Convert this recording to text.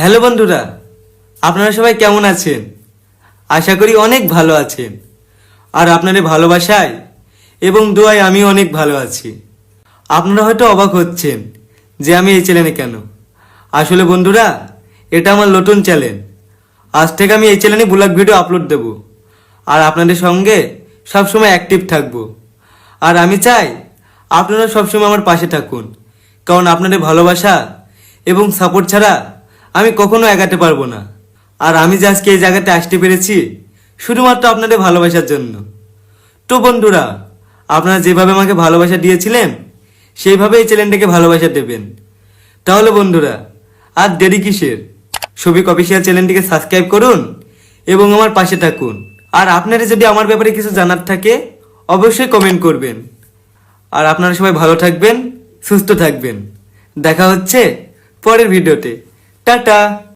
Hello বন্ধুরা, আপনারা সবাই কেমন আছেন? আশা করি অনেক ভালো আছেন। আর আপনাদের ভালোবাসায় এবং দোয়ায় আমি অনেক ভালো আছি। আপনারা হয়তো অবাক হচ্ছেন যে আমি এই চ্যানেলে কেন? আসলে বন্ধুরা, এটা আমার নতুন চ্যানেল। আজ থেকে আমি এই চ্যানেলে ব্লগ ভিডিও আপলোড দেব। আর আপনাদের সঙ্গে সবসময় অ্যাক্টিভ থাকব। আর আমি চাই আপনারা সবসময় আমার পাশে থাকুন। কারণ আপনাদের ভালোবাসা এবং সাপোর্ট ছাড়া আমি কখনো এগাতে পারব না। আর আমি যে আজকে এই জায়গাতে আসতে পেরেছি, শুধুমাত্র আপনাদের ভালোবাসার জন্য। তো বন্ধুরা, আপনারা যেভাবে আমাকে ভালোবাসা দিয়েছিলেন সেইভাবে এই চ্যানেলটাকে ভালোবাসা দেবেন। তাহলে বন্ধুরা, আর দেরি কিসের? ছবি অফিসিয়াল চ্যানেলটিকে সাবস্ক্রাইব করুন এবং আমার পাশে থাকুন। আর আপনারা যদি আমার ব্যাপারে কিছু জানার থাকে, অবশ্যই কমেন্ট করবেন। আর আপনারা সবাই ভালো থাকবেন, সুস্থ থাকবেন। দেখা হচ্ছে পরের ভিডিওতে। টাটা।